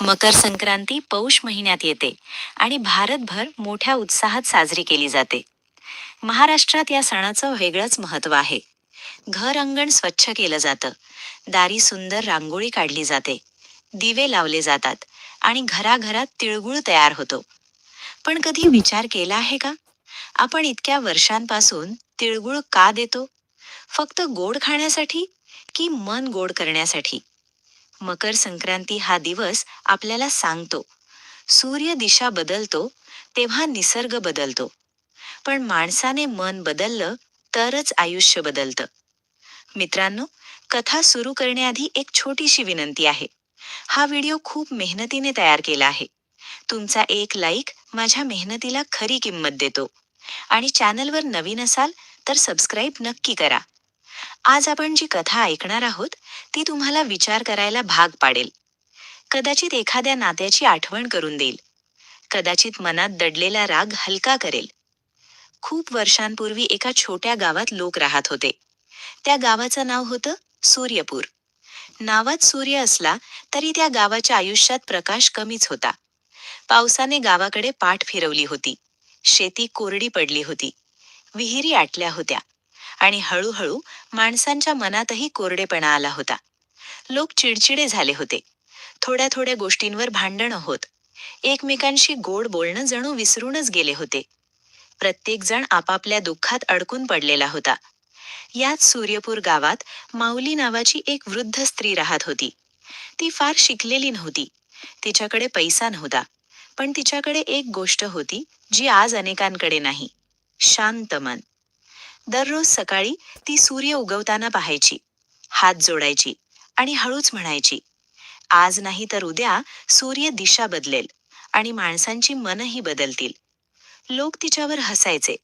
मकर संक्रांती पौष महिन्यात येते आणि भारतभर मोठ्या उत्साहात साजरी केली जाते. महाराष्ट्रात या सणाचं वेगळंच महत्त्व आहे. घर अंगण स्वच्छ केलं जातं. दारी सुंदर रांगोळी काढली जाते. दिवे लावले जातात आणि घराघरात तिळगुळ तयार होतो. पण कधी विचार केला आहे का? आपण इतक्या वर्षांपासून तिळगुळ का देतो? फक्त गोड खाण्यासाठी की मन गोड करण्यासाठी? मकर संक्रांती हा दिवस आपल्याला सांगतो. सूर्य दिशा बदलतो तेव्हा निसर्ग बदलतो. पण माणसाने मन बदललं तरच आयुष्य बदलतं. मित्रांनो कथा सुरू करण्याआधी एक छोटीशी विनंती आहे. हा व्हिडिओ खूप मेहनतीने तयार केला आहे. तुमचा एक लाईक माझ्या मेहनतीला खरी किंमत देतो. आणि चॅनलवर नवीन असाल तर सबस्क्राईब नक्की करा. आज आपण जी कथा ऐकणार आहोत ती तुम्हाला विचार करायला भाग पाडेल. कदाचित एखाद्या नात्याची आठवण करून देईल. कदाचित मनात दडलेला राग हलका करेल. खूप वर्षांपूर्वी एका छोट्या गावात लोक राहत होते. त्या गावाचं नाव होतं सूर्यपूर. नावात सूर्य असला तरी त्या गावाच्या आयुष्यात प्रकाश कमीच होता. पावसाने गावाकडे पाठ फिरवली होती. शेती कोरडी पडली होती. विहिरी आटल्या होत्या. आणि हळूहळू माणसांच्या मनातही कोरडेपणा आला होता. लोक चिडचिडे झाले होते. थोड्या थोड्या गोष्टींवर भांडणं होत. एकमेकांशी गोड बोलणं जणू विसरूनच गेले होते. प्रत्येकजण आपापल्या दुःखात अडकून पडलेला होता. याच सूर्यपूर गावात माऊली नावाची एक वृद्ध स्त्री राहत होती. ती फार शिकलेली नव्हती. तिच्याकडे पैसा नव्हता. पण तिच्याकडे एक गोष्ट होती जी आज अनेकांकडे नाही. शांत मन. दररोज सकाळी ती सूर्य उगवताना पाहायची. हात जोडायची आणि हळूच म्हणायची आज नाही तर उद्या सूर्य दिशा बदलेल आणि माणसांची मनही बदलतील. लोक तिच्यावर हसायचे.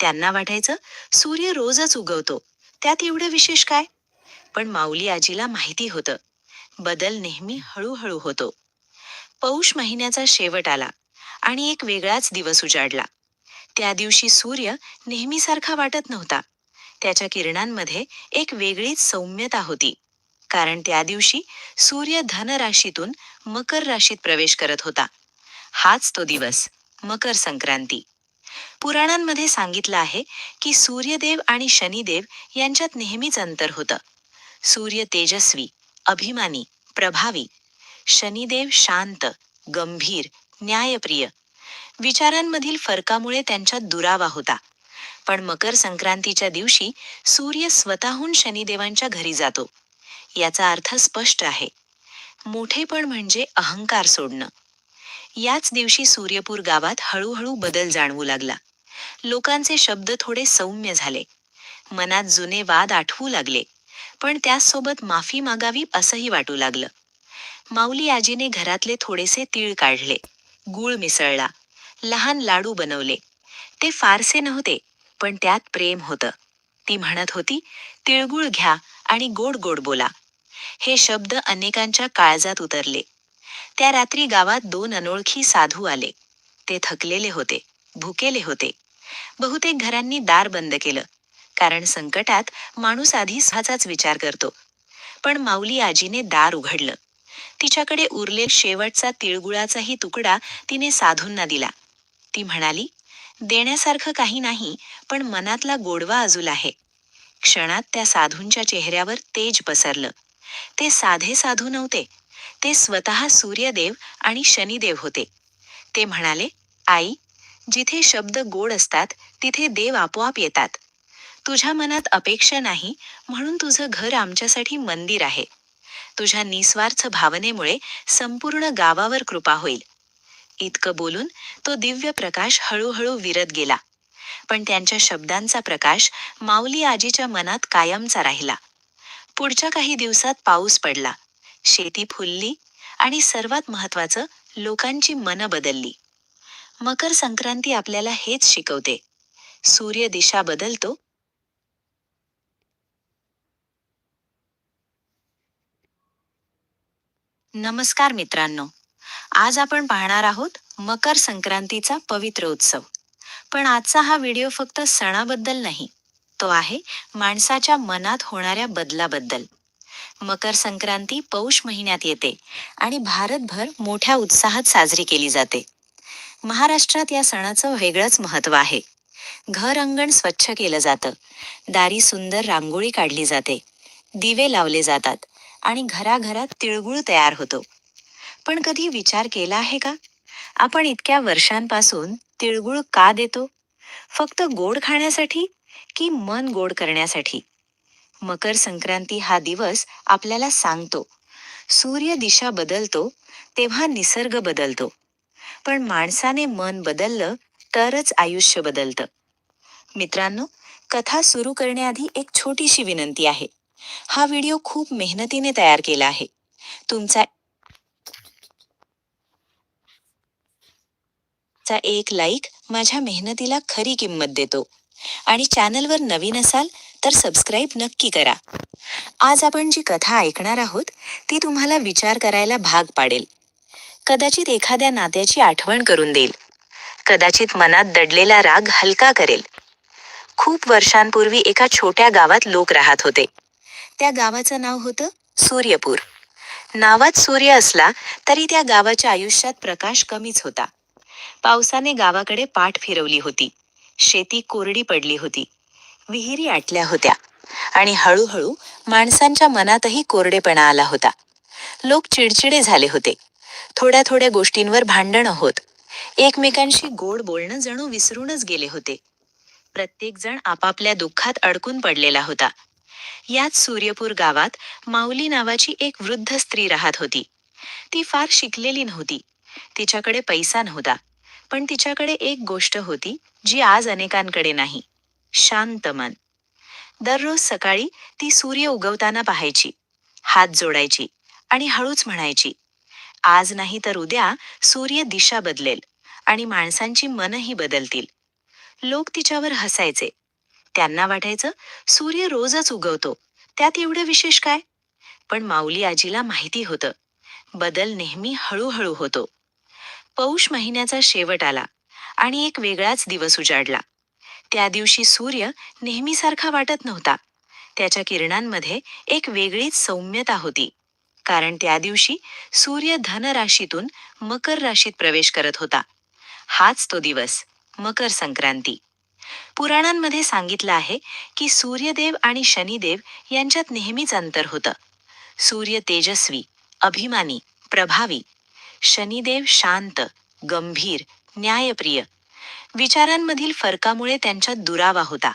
त्यांना वाटायचं सूर्य रोजच उगवतो त्यात एवढं विशेष काय? पण माऊली आजीला माहिती होतं बदल नेहमी हळूहळू होतो. पौष महिन्याचा शेवट आला आणि एक वेगळाच दिवस उजाडला. त्या दिवशी सूर्य नेहमीसारखा वाटत नव्हता. त्याच्या किरणांमध्ये एक वेगळीच सौम्यता होती. कारण त्या दिवशी सूर्य धनराशीतून मकर राशीत प्रवेश करत होता. हाच तो दिवस मकर संक्रांती. पुराणांमध्ये सांगितलं आहे की सूर्यदेव आणि शनिदेव यांच्यात नेहमीच अंतर होतं. सूर्य तेजस्वी अभिमानी प्रभावी. शनिदेव शांत गंभीर न्यायप्रिय. विचारांमधील फरकामुळे त्यांच्यात दुरावा होता. पण मकर संक्रांतीच्या दिवशी सूर्य स्वतःहून शनिदेवांच्या घरी जातो. याचा अर्थ स्पष्ट आहे. मोठेपण म्हणजे अहंकार सोडणं. याच दिवशी सूर्यपूर गावात हळूहळू बदल जाणवू लागला. लोकांचे शब्द थोडे सौम्य झाले. मनात जुने वाद आठवू लागले. पण त्याचसोबत माफी मागावी असंही वाटू लागलं. माऊली आजीने घरातले थोडेसे तीळ काढले. गूळ मिसळला. लहान लाडू बनवले. ते फारसे नव्हते पण त्यात प्रेम होतं. ती म्हणत होती तिळगुळ घ्या आणि गोड गोड बोला. हे शब्द अनेकांच्या काळजात उतरले. त्या रात्री गावात दोन अनोळखी साधू आले. ते थकलेले होते भुकेले होते. बहुतेक घरांनी दार बंद केलं कारण संकटात माणूस आधी स्वतःचाच विचार करतो. पण माऊली आजीने दार उघडलं. तिच्याकडे उरले शेवटचा तिळगुळाचाही तुकडा तिने साधूंना दिला. ती म्हणाली देण्यासारखं काही नाही पण मनातला गोडवा अजूल आहे. क्षणात त्या साधूंच्या चेहऱ्यावर तेज पसरलं. ते साधे साधू नव्हते. ते स्वतः सूर्यदेव आणि शनिदेव होते. ते म्हणाले आई जिथे शब्द गोड असतात तिथे देव आपोआप येतात. तुझ्या मनात अपेक्षा नाही म्हणून तुझं घर आमच्यासाठी मंदिर आहे. तुझ्या निस्वार्थ भावनेमुळे संपूर्ण गावावर कृपा होईल. इतकं बोलून तो दिव्य प्रकाश हळूहळू विरत गेला. पण त्यांच्या शब्दांचा प्रकाश माऊली आजीच्या मनात कायमचा राहिला. पुढच्या काही दिवसात पाऊस पडला. शेती फुलली आणि सर्वात महत्वाचं लोकांची मनं बदलली. मकर संक्रांती आपल्याला हेच शिकवते. सूर्य दिशा बदलतो. नमस्कार मित्रांनो. आज आपण पाहणार आहोत मकर संक्रांतीचा पवित्र उत्सव. पण आजचा हा व्हिडिओ फक्त सणाबद्दल नाही तो आहे माणसाच्या मनात होणाऱ्या बदलाबद्दल. मकर संक्रांती पौष महिन्यात येते आणि भारतभर मोठ्या उत्साहात साजरी केली जाते. महाराष्ट्रात या सणाचं वेगळंच महत्त्व आहे. घर अंगण स्वच्छ केलं जातं. दारी सुंदर रांगोळी काढली जाते. दिवे लावले जातात आणि घराघरात तिळगुळ तयार होतो. पण कधी विचार केला आहे का? आपण इतक्या वर्षांपासून तिळगुळ का देतो? फक्त गोड खाण्यासाठी की मन गोड करण्यासाठी? मकर संक्रांती हा दिवस आपल्याला सांगतो. सूर्य दिशा बदलतो तेव्हा निसर्ग बदलतो. पण माणसाने मन बदललं तरच आयुष्य बदलतं. मित्रांनो कथा सुरू करण्याआधी एक छोटीशी विनंती आहे. हा व्हिडिओ खूप मेहनतीने तयार केला आहे. तुमचा चा एक लाईक माझ्या मेहनतीला खरी किंमत देतो. आणि चॅनलवर नवीन असाल तर सबस्क्राईब नक्की करा. आज आपण जी कथा ऐकणार आहोत ती तुम्हाला विचार करायला भाग पाडेल. कदाचित एखाद्या नात्याची आठवण करून देईल. कदाचित मनात दडलेला राग हलका करेल. खूप वर्षांपूर्वी एका छोट्या गावात लोक राहत होते. त्या गावाचं नाव होतं सूर्यपूर. नावात सूर्य असला तरी त्या गावाच्या आयुष्यात प्रकाश कमीच होता. पावसाने गावाकडे पाठ फिरवली होती. शेती कोरडी पडली होती. विहिरी आटल्या होत्या. आणि हळूहळू माणसांच्या मनातही कोरडेपणा आला होता. लोक चिडचिडे झाले होते. थोड्या थोड्या गोष्टींवर भांडणं होत. एकमेकांशी गोड बोलणं जणू विसरूनच गेले होते. प्रत्येक जण आपापल्या दुःखात अडकून पडलेला होता. याच सूर्यपूर गावात माऊली नावाची एक वृद्ध स्त्री राहत होती. ती फार शिकलेली नव्हती. तिच्याकडे पैसा नव्हता. पण तिच्याकडे एक गोष्ट होती जी आज अनेकांकडे नाही. शांत मन. दररोज सकाळी ती सूर्य उगवताना पाहायची हात जोडायची आणि हळूच म्हणायची आज नाही तर उद्या सूर्य दिशा बदलेल आणि माणसांची मनही बदलतील. लोक तिच्यावर हसायचे. त्यांना वाटायचं सूर्य रोजच उगवतो त्यात एवढं विशेष काय? पण माऊली आजीला माहिती होतं बदल नेहमी हळूहळू होतो. पौष महिन्याचा शेवट आला आणि एक वेगळाच दिवस उजाडला. त्या दिवशी सूर्य नेहमीसारखा वाटत नव्हता. त्याच्या किरणांमध्ये एक वेगळीच सौम्यता होती. कारण त्या दिवशी सूर्य धनराशीतून मकर राशीत प्रवेश करत होता. हाच तो दिवस मकर संक्रांती. पुराणांमध्ये सांगितलं आहे की सूर्यदेव आणि शनिदेव यांच्यात नेहमीच अंतर होतं. सूर्य तेजस्वी अभिमानी प्रभावी शनिदेव शांत गंभीर न्यायप्रिय. विचारांमधील फरकामुळे त्यांच्यात दुरावा होता.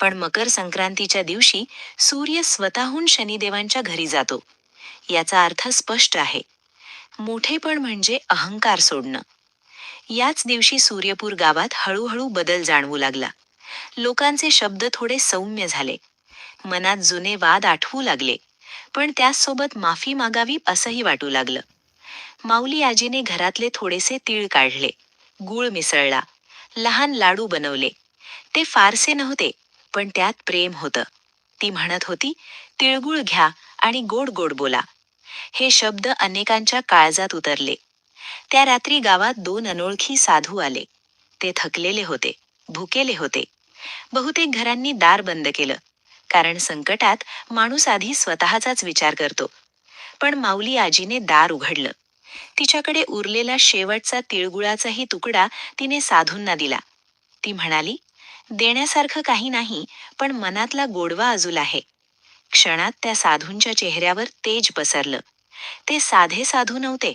पण मकर संक्रांतीच्या दिवशी सूर्य स्वतःहून शनिदेवांच्या घरी जातो. याचा अर्थ स्पष्ट आहे. मोठेपण म्हणजे अहंकार सोडणं. याच दिवशी सूर्यपूर गावात हळूहळू बदल जाणवू लागला. लोकांचे शब्द थोडे सौम्य झाले. मनात जुने वाद आठवू लागले. पण त्याचसोबत माफी मागावी असंही वाटू लागलं. माऊली आजीने घरातले थोडेसे तीळ काढले. गूळ मिसळला. लहान लाडू बनवले. ते फारसे नव्हते पण त्यात प्रेम होतं. ती म्हणत होती तिळगुळ घ्या आणि गोड गोड बोला. हे शब्द अनेकांच्या काळजात उतरले. त्या रात्री गावात दोन अनोळखी साधू आले. ते थकलेले होते भुकेले होते. बहुतेक घरांनी दार बंद केलं कारण संकटात माणूस आधी स्वतःचाच विचार करतो. पण माऊली आजीने दार उघडलं. तिच्याकडे उरलेला शेवटचा तिळगुळाचाही तुकडा तिने साधूंना दिला. ती म्हणाली देण्यासारखं काही नाही पण मनातला गोडवा अजूल आहे. क्षणात त्या साधूंच्या चेहऱ्यावर तेज पसरलं. ते साधे साधू नव्हते.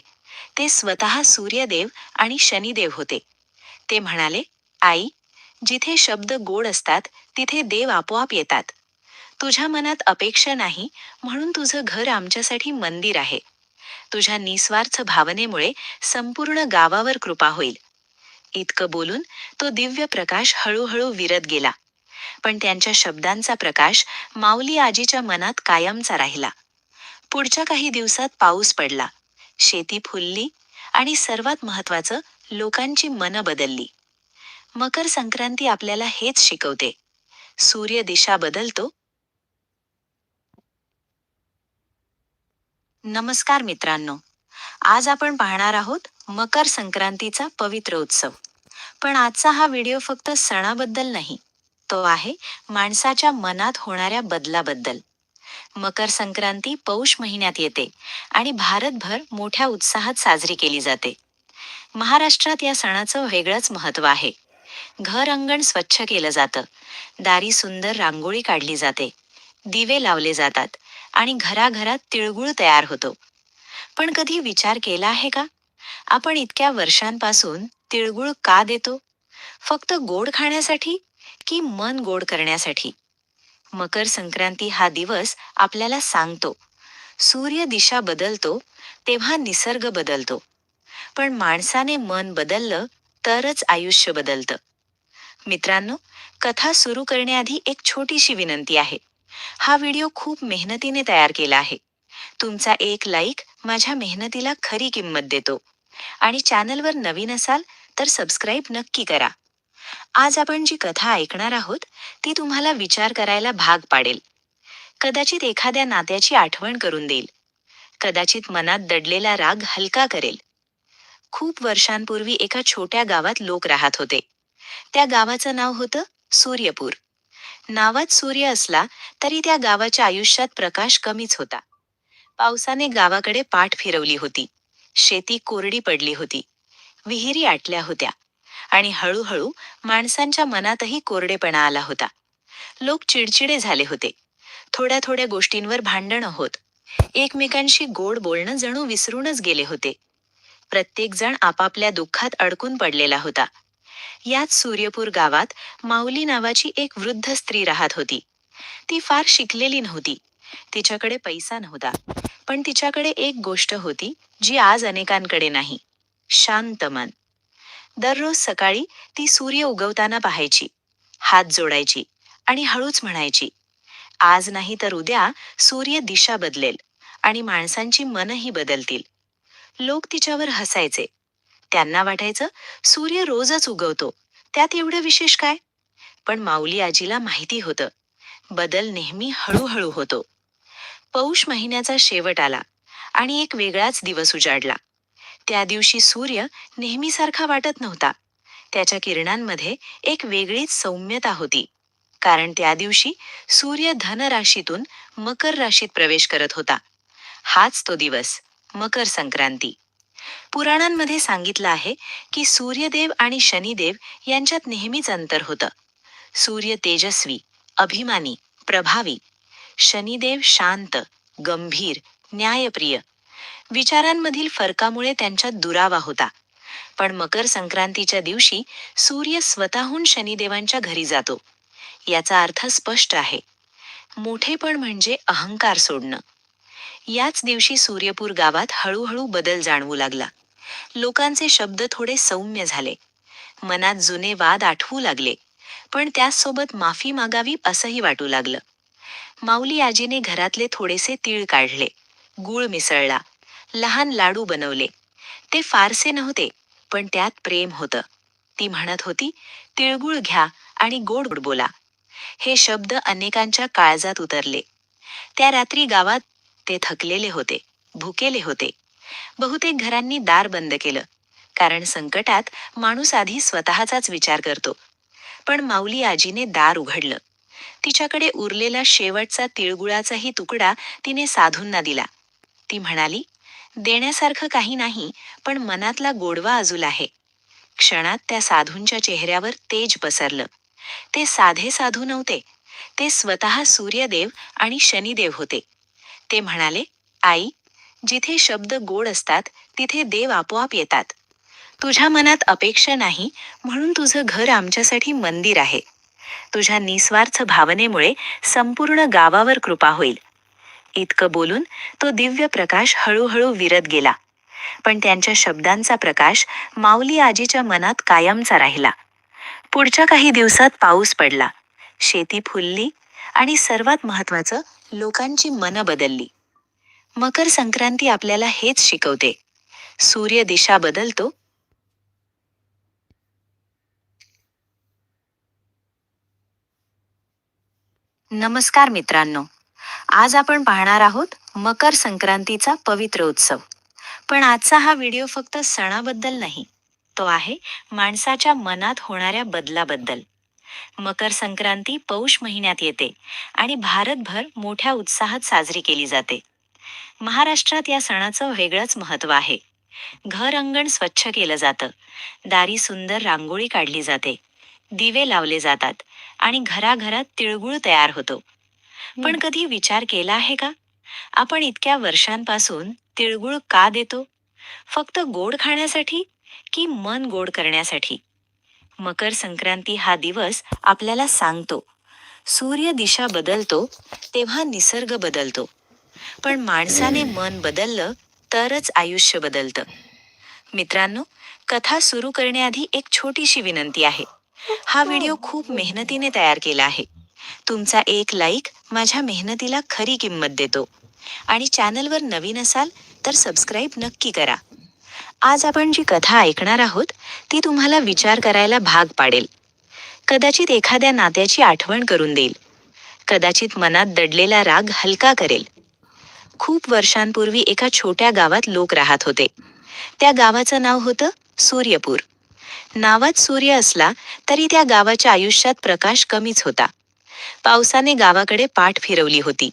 ते स्वतः सूर्यदेव आणि शनिदेव होते. ते म्हणाले आई जिथे शब्द गोड असतात तिथे देव आपोआप येतात. तुझ्या मनात अपेक्षा नाही म्हणून तुझं घर आमच्यासाठी मंदिर आहे. तुझ्या निस्वार्थ भावनेमुळे संपूर्ण गावावर कृपा होईल. इतकं बोलून तो दिव्य प्रकाश हळूहळू विरत गेला. पण त्यांच्या शब्दांचा प्रकाश माऊली आजीच्या मनात कायमचा राहिला. पुढच्या काही दिवसात पाऊस पडला. शेती फुलली आणि सर्वात महत्वाचं लोकांची मनं बदलली. मकर संक्रांती आपल्याला हेच शिकवते. सूर्य दिशा बदलतो नमस्कार मित्रांनो. आज आपण पाहणार आहोत मकर संक्रांतीचा पवित्र उत्सव. पण आजचा हा व्हिडिओ फक्त सणाबद्दल नाही तो आहे माणसाच्या मनात होणाऱ्या बदलाबद्दल. मकर संक्रांती पौष महिन्यात येते आणि भारतभर मोठ्या उत्साहात साजरी केली जाते. महाराष्ट्रात या सणाचं वेगळंच महत्त्व आहे. घर अंगण स्वच्छ केलं जातं. दारी सुंदर रांगोळी काढली जाते. दिवे लावले जातात. आणि घराघरात तिळगुळ तयार होतो. पण कधी विचार केला आहे का? आपण इतक्या वर्षांपासून तिळगुळ का देतो? फक्त गोड खाण्यासाठी की मन गोड करण्यासाठी? मकर संक्रांती हा दिवस आपल्याला सांगतो. सूर्य दिशा बदलतो तेव्हा निसर्ग बदलतो. पण माणसाने मन बदललं तरच आयुष्य बदलतं. मित्रांनो कथा सुरू करण्याआधी एक छोटीशी विनंती आहे. हा व्हिडिओ खूप मेहनतीने तयार केला आहे. तुमचा एक लाईक माझ्या मेहनतीला खरी किंमत देतो. आणि चॅनलवर नवीन असाल तर सबस्क्राईब नक्की करा. आज आपण जी कथा ऐकणार आहोत ती तुम्हाला विचार करायला भाग पाडेल. कदाचित एखाद्या नात्याची आठवण करून देईल. कदाचित मनात दडलेला राग हलका करेल. खूप वर्षांपूर्वी एका छोट्या गावात लोक राहत होते. त्या गावाचं नाव होतं सूर्यपूर. नावात सूर्य असला तरी त्या गावाच्या आयुष्यात प्रकाश कमीच होता. पावसाने गावाकडे पाठ फिरवली होती. शेती कोरडी पडली होती. विहिरी आटल्या होत्या आणि हळूहळू माणसांच्या मनातही कोरडेपणा आला होता. लोक चिडचिडे झाले होते. थोड्या थोड्या गोष्टींवर भांडणं होत. एकमेकांशी गोड बोलणं जणू विसरूनच गेले होते. प्रत्येकजण आपापल्या दुःखात अडकून पडलेला होता. याच सूर्यपूर गावात माऊली नावाची एक वृद्ध स्त्री राहत होती. ती फार शिकलेली नव्हती. तिच्याकडे पैसा नव्हता. पण तिच्याकडे एक गोष्ट होती जी आज अनेकांकडे नाही. शांत मन. दररोज सकाळी ती सूर्य उगवताना पाहायची. हात जोडायची आणि हळूच म्हणायची आज नाही तर उद्या सूर्य दिशा बदलेल आणि माणसांची मनही बदलतील. लोक तिच्यावर हसायचे. त्यांना वाटायचं सूर्य रोजच उगवतो. त्यात एवढं विशेष काय? पण माऊली आजीला माहिती होतं. बदल नेहमी हळूहळू होतो. पौष महिन्याचा शेवट आला आणि एक वेगळाच दिवस उजाडला. त्या दिवशी सूर्य नेहमीसारखा वाटत नव्हता. त्याच्या किरणांमध्ये एक वेगळीच सौम्यता होती. कारण त्या दिवशी सूर्य धन राशीतून मकर राशीत प्रवेश करत होता. हाच तो दिवस मकर संक्रांती. पुराणांमध्ये सांगितलं आहे की सूर्यदेव आणि शनिदेव यांच्यात नेहमीच अंतर होतं. सूर्य तेजस्वी अभिमानी प्रभावी. शनिदेव शांत गंभीर न्यायप्रिय. विचारांमधील फरकामुळे त्यांच्यात दुरावा होता. पण मकर संक्रांतीच्या दिवशी सूर्य स्वतःहून शनिदेवांच्या घरी जातो. याचा अर्थ स्पष्ट आहे. मोठेपण म्हणजे अहंकार सोडणं. याच दिवशी सूर्यपूर गावात हळूहळू बदल जाणवू लागला. लोकांचे शब्द थोडे सौम्य झाले. मनात जुने वाद आठवू लागले. पण त्याचसोबत माफी मागावी असंही वाटू लागलं. माऊली आजीने घरातले थोडेसे तीळ काढले. गूळ मिसळला. लहान लाडू बनवले. ते फारसे नव्हते पण त्यात प्रेम होतं. ती म्हणत होती तिळगुळ घ्या आणि गोड गोड बोला. हे शब्द अनेकांच्या काळजात उतरले. त्या रात्री गावात ते थकलेले होते भुकेले होते. बहुतेक घरांनी दार बंद केलं कारण संकटात माणूस आधी स्वतःचाच विचार करतो. पण माऊली आजीने दार उघडलं. तिच्याकडे उरलेला शेवटचा तिळगुळाचाही तुकडा तिने साधूंना दिला. ती म्हणाली देण्यासारखं काही नाही पण मनातला गोडवा अजूल आहे. क्षणात त्या साधूंच्या चेहऱ्यावर तेज पसरलं. ते साधे साधू नव्हते. ते स्वतः सूर्यदेव आणि शनिदेव होते. ते म्हणाले आई जिथे शब्द गोड असतात तिथे देव आपोआप येतात. तुझ्या मनात अपेक्षा नाही म्हणून तुझं घर आमच्यासाठी मंदिर आहे. तुझ्या निस्वार्थ भावनेमुळे संपूर्ण गावावर कृपा होईल. इतकं बोलून तो दिव्य प्रकाश हळूहळू विरत गेला. पण त्यांच्या शब्दांचा प्रकाश माऊली आजीच्या मनात कायमचा राहिला. पुढच्या काही दिवसात पाऊस पडला. शेती फुलली आणि सर्वात महत्वाचं लोकांची मनं बदलली. मकर संक्रांती आपल्याला हेच शिकवते. सूर्य दिशा बदलतो. नमस्कार मित्रांनो. आज आपण पाहणार आहोत मकर संक्रांतीचा पवित्र उत्सव. पण आजचा हा व्हिडिओ फक्त सणाबद्दल नाही. तो आहे माणसाच्या मनात होणाऱ्या बदलाबद्दल. मकर संक्रांती पौष महिन्यात येते आणि भारतभर मोठ्या उत्साहात साजरी केली जाते. महाराष्ट्रात या सणाचं वेगळंच महत्त्व आहे. घर अंगण स्वच्छ केलं जातं. दारी सुंदर रांगोळी काढली जाते. दिवे लावले जातात आणि घराघरात तिळगुळ तयार होतो. पण कधी विचार केला आहे का? आपण इतक्या वर्षांपासून तिळगुळ का देतो? फक्त गोड खाण्यासाठी की मन गोड करण्यासाठी? मकर संक्रांती हा दिवस आपल्याला सांगतो. सूर्य दिशा बदलतो तेव्हा निसर्ग बदलतो. पण माणसाने मन बदललं तरच आयुष्य बदलतं. मित्रांनो कथा सुरू करण्याआधी एक छोटीशी विनंती आहे. हा व्हिडिओ खूप मेहनतीने तयार केला आहे. तुमचा एक लाईक माझ्या मेहनतीला खरी किंमत देतो. आणि चॅनलवर नवीन असाल तर सबस्क्राईब नक्की करा. आज आपण जी कथा ऐकणार आहोत ती तुम्हाला विचार करायला भाग पाडेल. कदाचित एखाद्या नात्याची आठवण करून देईल. कदाचित मनात दडलेला राग हलका करेल. खूप वर्षांपूर्वी एका छोट्या गावात लोक राहत होते. त्या गावाचं नाव होतं सूर्यपूर. नावात सूर्य असला तरी त्या गावाच्या आयुष्यात प्रकाश कमीच होता. पावसाने गावाकडे पाठ फिरवली होती.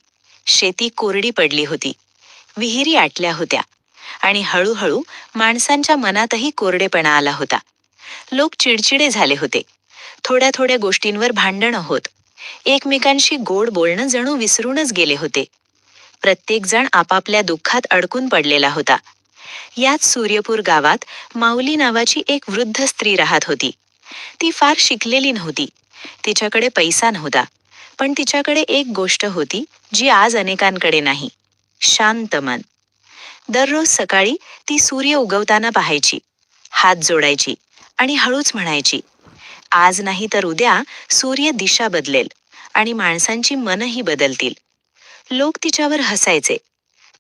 शेती कोरडी पडली होती. विहिरी आटल्या होत्या. आणि हळूहळू माणसांच्या मनातही कोरडेपणा आला होता. लोक चिडचिडे झाले होते. थोड्या थोड्या गोष्टींवर भांडणं होत. एकमेकांशी गोड बोलणं जणू विसरूनच गेले होते. प्रत्येकजण आपापल्या दुःखात अडकून पडलेला होता. याच सूर्यपूर गावात माऊली नावाची एक वृद्ध स्त्री राहत होती. ती फार शिकलेली नव्हती. तिच्याकडे पैसा नव्हता. पण तिच्याकडे एक गोष्ट होती जी आज अनेकांकडे नाही. शांत मन. दररोज सकाळी ती सूर्य उगवताना पाहायची. हात जोडायची आणि हळूच म्हणायची आज नाही तर उद्या सूर्य दिशा बदलेल आणि माणसांची मनही बदलतील. लोक तिच्यावर हसायचे.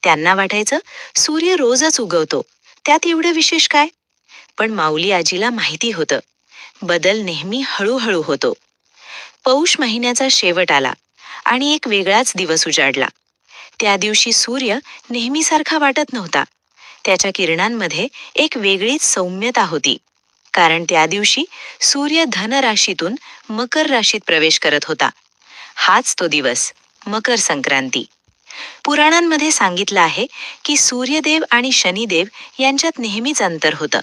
त्यांना वाटायचं सूर्य रोजच उगवतो त्यात एवढं विशेष काय? पण माऊली आजीला माहिती होतं बदल नेहमी हळूहळू होतो. पौष महिन्याचा शेवट आला आणि एक वेगळाच दिवस उजाडला. त्या दिवशी सूर्य नेहमीसारखा वाटत नव्हता. त्याच्या किरणांमध्ये एक वेगळीच सौम्यता होती. कारण त्या दिवशी सूर्य धनराशीतून मकर राशीत प्रवेश करत होता. हाच तो दिवस मकर संक्रांती. पुराणांमध्ये सांगितलं आहे की सूर्यदेव आणि शनिदेव यांच्यात नेहमीच अंतर होतं.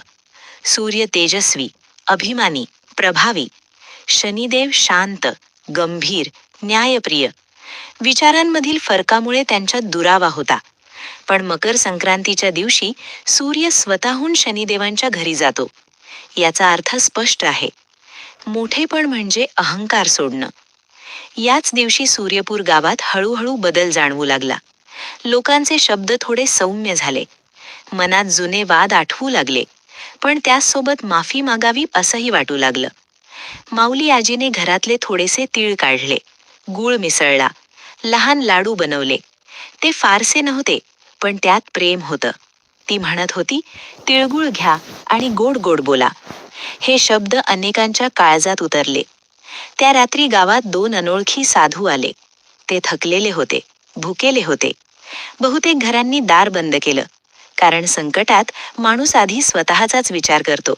सूर्य तेजस्वी अभिमानी प्रभावी. शनिदेव शांत गंभीर न्यायप्रिय. विचारांमधील फरकामुळे त्यांच्यात दुरावा होता. पण मकर संक्रांतीच्या दिवशी सूर्य स्वतःहून शनिदेवांच्या घरी जातो. याचा अर्थ स्पष्ट आहे. मोठेपण म्हणजे अहंकार सोडणं. याच दिवशी सूर्यपूर गावात हळूहळू बदल जाणवू लागला. लोकांचे शब्द थोडे सौम्य झाले. मनात जुने वाद आठवू लागले. पण त्याचसोबत माफी मागावी असंही वाटू लागलं. माऊली आजीने घरातले थोडेसे तीळ काढले. गूळ मिसळला. लहान लाडू बनवले. ते फारसे नव्हते पण त्यात प्रेम होतं. ती म्हणत होती तिळगुळ घ्या आणि गोड गोड बोला. हे शब्द अनेकांच्या काळजात उतरले. त्या रात्री गावात दोन अनोळखी साधू आले. ते थकलेले होते भुकेले होते. बहुतेक घरांनी दार बंद केलं कारण संकटात माणूस आधी स्वतःचाच विचार करतो.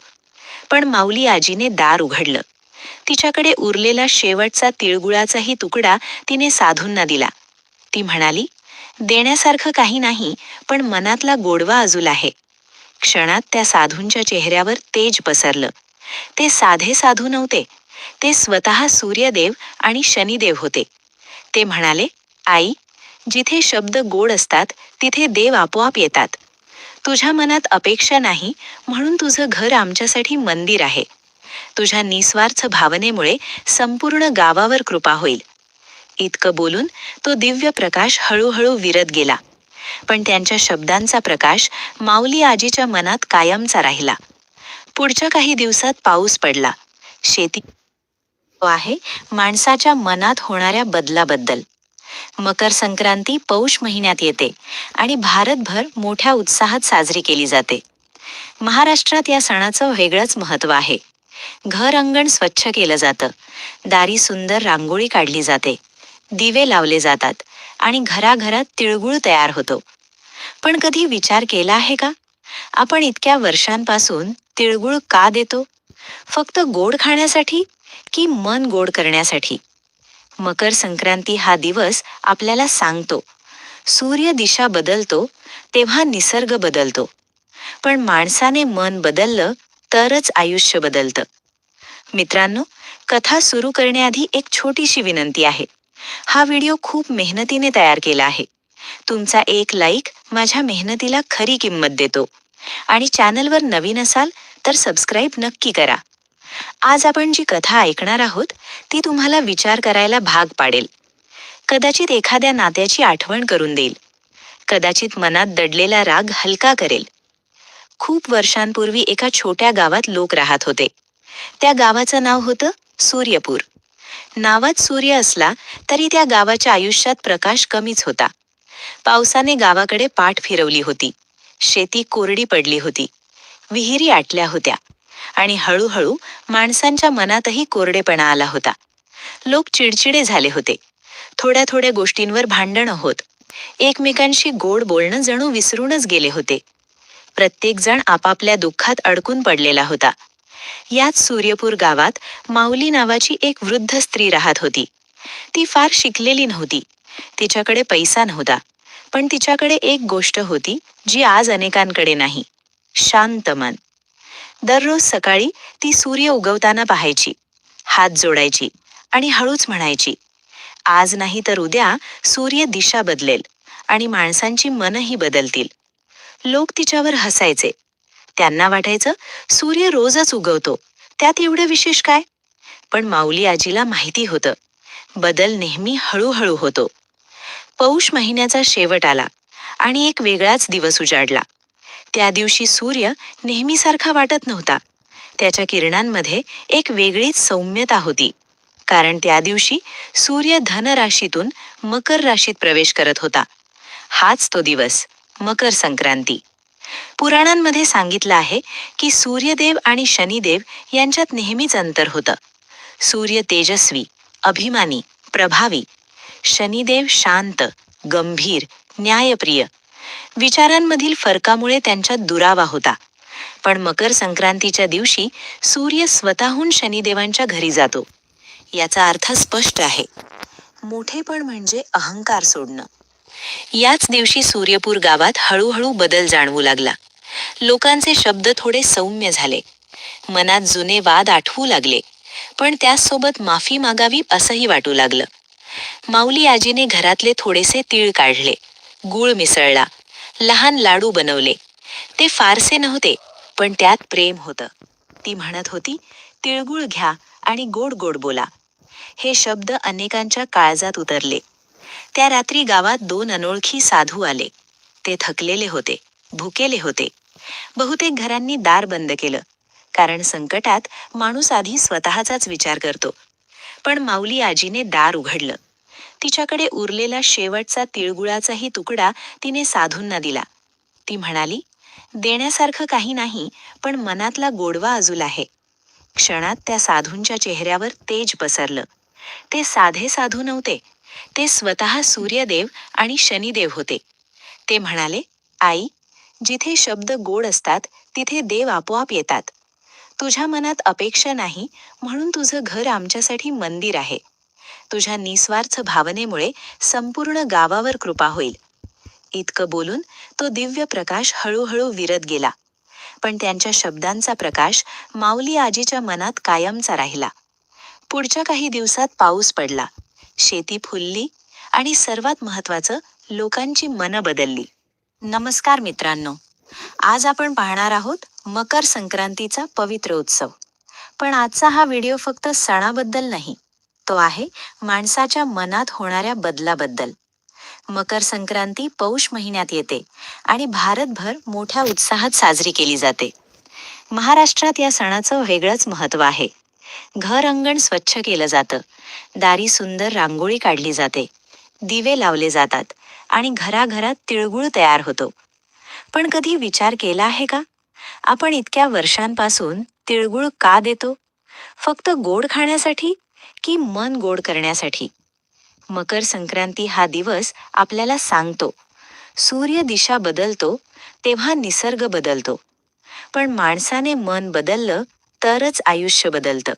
पण माऊली आजीने दार उघडलं. तिच्याकडे उरलेला शेवटचा तिळगुळाचाही तुकडा तिने साधूंना दिला. ती म्हणाली देण्यासारखं काही नाही पण मनातला गोडवा अजूल आहे. क्षणात त्या साधूंच्या चेहऱ्यावर तेज पसरलं. ते साधे साधू नव्हते. ते स्वतः सूर्यदेव आणि शनिदेव होते. ते म्हणाले आई जिथे शब्द गोड असतात तिथे देव आपोआप येतात. तुझ्या मनात अपेक्षा नाही म्हणून तुझं घर आमच्यासाठी मंदिर आहे. तुझ्या निस्वार्थ भावनेमुळे संपूर्ण गावावर कृपा होईल. इतकं बोलून तो दिव्य प्रकाश हळूहळू विरत गेला. पण त्यांच्या शब्दांचा प्रकाश माऊली आजीच्या मनात कायमचा राहिला. पुढच्या काही दिवसात पाऊस पडला. शेती आहे माणसाच्या मनात होणाऱ्या बदलाबद्दल. मकर संक्रांती पौष महिन्यात येते आणि भारतभर मोठ्या उत्साहात साजरी केली जाते. महाराष्ट्रात या सणाचं वेगळंच महत्त्व आहे. घर अंगण स्वच्छ केलं जातं. दारी सुंदर रांगोळी काढली जाते. दिवे लावले जातात आणि घराघरात तिळगुळ तयार होतो. पण कधी विचार केला आहे का? आपण इतक्या वर्षांपासून तिळगुळ का देतो? फक्त गोड खाण्यासाठी की मन गोड करण्यासाठी? मकर संक्रांती हा दिवस आपल्याला सांगतो. सूर्य दिशा बदलतो तेव्हा निसर्ग बदलतो. पण माणसाने मन बदललं तरच आयुष्य बदलतं. मित्रांनो कथा सुरू करण्याआधी एक छोटीशी विनंती आहे. हा व्हिडिओ खूप मेहनतीने तयार केला आहे. तुमचा एक लाईक माझ्या मेहनतीला खरी किंमत देतो. आणि चॅनलवर नवीन असाल तर सबस्क्राईब नक्की करा. आज आपण जी कथा ऐकणार आहोत ती तुम्हाला विचार करायला भाग पाडेल. कदाचित एखाद्या नात्याची आठवण करून देईल. कदाचित मनात दडलेला राग हलका करेल. खूप वर्षांपूर्वी एका छोट्या गावात लोक राहत होते. त्या गावाचं नाव होतं सूर्यपूर. नावात सूर्य असला तरी त्या गावाच्या आयुष्यात प्रकाश कमीच होता. पावसाने गावाकडे पाठ फिरवली होती. शेती कोरडी पडली होती. विहिरी आटल्या होत्या आणि हळूहळू माणसांच्या मनातही कोरडेपणा आला होता. लोक चिडचिडे झाले होते. थोड्या थोड्या गोष्टींवर भांडणं होत. एकमेकांशी गोड बोलणं जणू विसरूनच गेले होते. प्रत्येकजण आपापल्या दुःखात अडकून पडलेला होता. याच सूर्यपूर गावात माऊली नावाची एक वृद्ध स्त्री राहत होती. ती फार शिकलेली नव्हती. तिच्याकडे पैसा नव्हता. पण तिच्याकडे एक गोष्ट होती जी आज अनेकांकडे नाही. शांत मन. दररोज सकाळी ती सूर्य उगवताना पाहायची. हात जोडायची आणि हळूच म्हणायची आज नाही तर उद्या सूर्य दिशा बदलेल आणि माणसांची मनही बदलतील. लोक तिच्यावर हसायचे. त्यांना वाटायचं सूर्य रोजच उगवतो. त्यात एवढं विशेष काय? पण माऊली आजीला माहिती होतं. बदल नेहमी हळूहळू होतो. पौष महिन्याचा शेवट आला आणि एक वेगळाच दिवस उजाडला. त्या दिवशी सूर्य नेहमीसारखा वाटत नव्हता. त्याच्या किरणांमध्ये एक वेगळीच सौम्यता होती. कारण त्या दिवशी सूर्य धनराशीतून मकर राशीत प्रवेश करत होता. हाच तो दिवस. मकर संक्रांती. पुराणांमध्ये सांगितलं आहे की सूर्यदेव आणि शनिदेव यांच्यात नेहमीच अंतर होतं. सूर्य तेजस्वी अभिमानी प्रभावी. शनिदेव शांत गंभीर न्यायप्रिय. विचारांमधील फरकामुळे त्यांच्यात दुरावा होता. पण मकर संक्रांतीच्या दिवशी सूर्य स्वतःहून शनिदेवांच्या घरी जातो. याचा अर्थ स्पष्ट आहे. मोठेपण म्हणजे अहंकार सोडणं. याच दिवशी सूर्यपूर गावात हळूहळू बदल जाणवू लागला. लोकांचे शब्द थोडे सौम्य झाले. मनात जुने वाद आठवू लागले. पण त्याचसोबत माफी मागावी असंही वाटू लागलं. माऊली आजीने घरातले थोडेसे तीळ काढले. गूळ मिसळला. लहान लाडू बनवले. ते फारसे नव्हते पण त्यात प्रेम होतं. ती म्हणत होती तिळगुळ घ्या आणि गोड गोड बोला. हे शब्द अनेकांच्या काळजात उतरले. त्या रात्री गावात दोन अनोळखी साधू आले. ते थकलेले होते भुकेले होते. बहुतेक घरांनी दार बंद केलं कारण संकटात माणूस आधी स्वतःचाच विचार करतो. पण माऊली आजीने दार उघडलं. तिच्याकडे उरलेला शेवटचा तिळगुळाचाही तुकडा तिने साधूंना दिला. ती म्हणाली देण्यासारखं काही नाही पण मनातला गोडवा अजूल आहे. क्षणात त्या साधूंच्या चेहऱ्यावर तेज पसरलं. ते साधे साधू नव्हते ते स्वतः सूर्यदेव आणि शनिदेव होते. ते म्हणाले आई जिथे शब्द गोड असतात तिथे देव आपोआप येतात. तुझ्या मनात अपेक्षा नाही म्हणून तुझं घर आमच्यासाठी मंदिर आहे. तुझ्या निस्वार्थ भावनेमुळे संपूर्ण गावावर कृपा होईल. इतकं बोलून तो दिव्य प्रकाश हळूहळू विरत गेला. पण त्यांच्या शब्दांचा प्रकाश माऊली आजीच्या मनात कायमचा राहिला. पुढच्या काही दिवसात पाऊस पडला. शेती फुलली आणि सर्वात महत्वाचं लोकांची मनं बदलली. नमस्कार मित्रांनो. आज आपण पाहणार आहोत मकर संक्रांतीचा पवित्र उत्सव. पण आजचा हा व्हिडिओ फक्त सणाबद्दल नाही तो आहे माणसाच्या मनात होणाऱ्या बदलाबद्दल. मकर संक्रांती पौष महिन्यात येते आणि भारतभर मोठ्या उत्साहात साजरी केली जाते. महाराष्ट्रात या सणाचं वेगळंच महत्त्व आहे. घर अंगण स्वच्छ केलं जातं. दारी सुंदर रांगोळी काढली जाते. दिवे लावले जातात आणि घराघरात तिळगुळ तयार होतो. पण कधी विचार केला आहे का? आपण इतक्या वर्षांपासून तिळगुळ का देतो? फक्त गोड खाण्यासाठी की मन गोड करण्यासाठी? मकर संक्रांती हा दिवस आपल्याला सांगतो. सूर्य दिशा बदलतो तेव्हा निसर्ग बदलतो. पण माणसाने मन बदललं तरच आयुष्य बदलतं.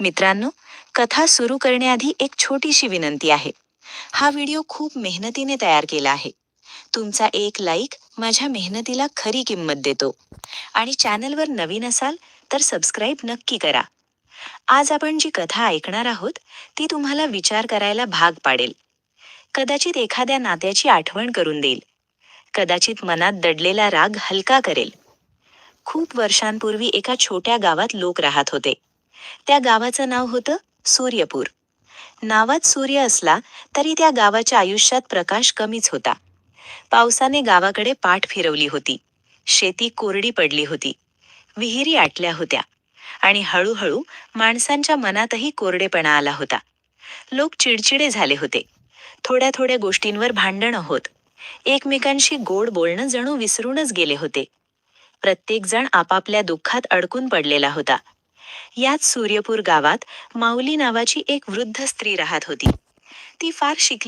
मित्रांनो कथा सुरू करण्याआधी एक छोटीशी विनंती आहे. हा व्हिडिओ खूप मेहनतीने तयार केला आहे. तुमचा एक लाईक माझ्या मेहनतीला खरी किंमत देतो. आणि चॅनलवर नवीन असाल तर सबस्क्राईब नक्की करा. आज आपण जी कथा ऐकणार आहोत ती तुम्हाला विचार करायला भाग पाडेल. कदाचित एखाद्या नात्याची आठवण करून देईल. कदाचित मनात दडलेला राग हलका करेल. खूप वर्षांपूर्वी एका छोट्या गावात लोक राहत होते. त्या गावाचं नाव होतं सूर्यपूर. नावात सूर्य असला तरी त्या गावाच्या आयुष्यात प्रकाश कमीच होता. पावसाने गावाकडे पाठ फिरवली होती. शेती कोरडी पडली होती. विहिरी आटल्या होत्या आणि हळूहळू माणसांच्या मनातही कोरडेपणा आला होता. लोक चिडचिडे झाले होते. थोड्या थोड्या गोष्टींवर भांडणं होत. एकमेकांशी गोड बोलणं जणू विसरूनच गेले होते. प्रत्येकजण आपापल्या दुःखात अडकून पडलेला होता. याच सूर्यपूर गावात माऊली नावाची एक वृद्ध स्त्री राहत होती. ती फार शिकली